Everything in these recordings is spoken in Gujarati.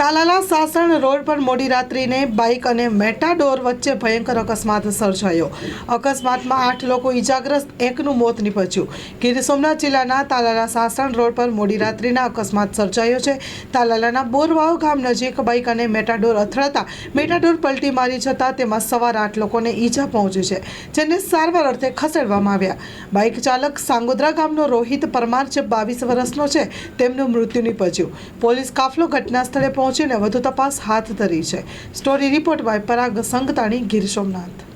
તાલાલા સાસણ રોડ પર મોડી રાત્રિને બાઇક અને મેટાડોર વચ્ચે ભયંકર અકસ્માત સર્જાયો. અકસ્માતમાં આઠ લોકો ઈજાગ્રસ્ત, એકનું મોત નીપજ્યું. ગીર સોમનાથ જિલ્લાના તાલાલા સાસણ રોડ પર મોડી રાત્રિના અકસ્માત સર્જાયો છે. તાલાલાના બોરવાવ ગામ નજીક બાઇક અને મેટાડોર અથડાતા મેટાડોર પલટી મારી જતા તેમાં સવાર આઠ લોકોને ઈજા પહોંચી છે, જેને સારવાર અર્થે ખસેડવામાં આવ્યા. બાઇક ચાલક સાંગોદ્રા ગામનો રોહિત પરમાર જે બાવીસ વર્ષનો છે, તેમનું મૃત્યુ નીપજ્યું. પોલીસ કાફલો ઘટના સ્થળે પહોંચીને વધુ તપાસ હાથ ધરી છે. Story report by Parag Sangtani, Gir Somnath.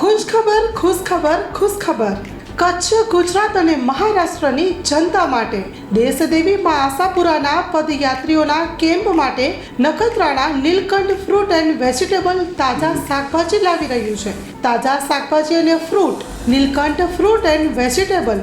ખુશખબર ખુશખબર ખુશ ખબર ખુશ ખબર. કચ્છ, ગુજરાત અને મહારાષ્ટ્રની જનતા માટે, દેશદેવી માં આશાપુરાના પદયાત્રીઓના કેમ્પ માટે Nakhatrana, Neelkanth fruit and vegetable તાજા શાકભાજી લાવી રહ્યું છે. તાજા શાકભાજી અને fruit, Neelkanth fruit and vegetable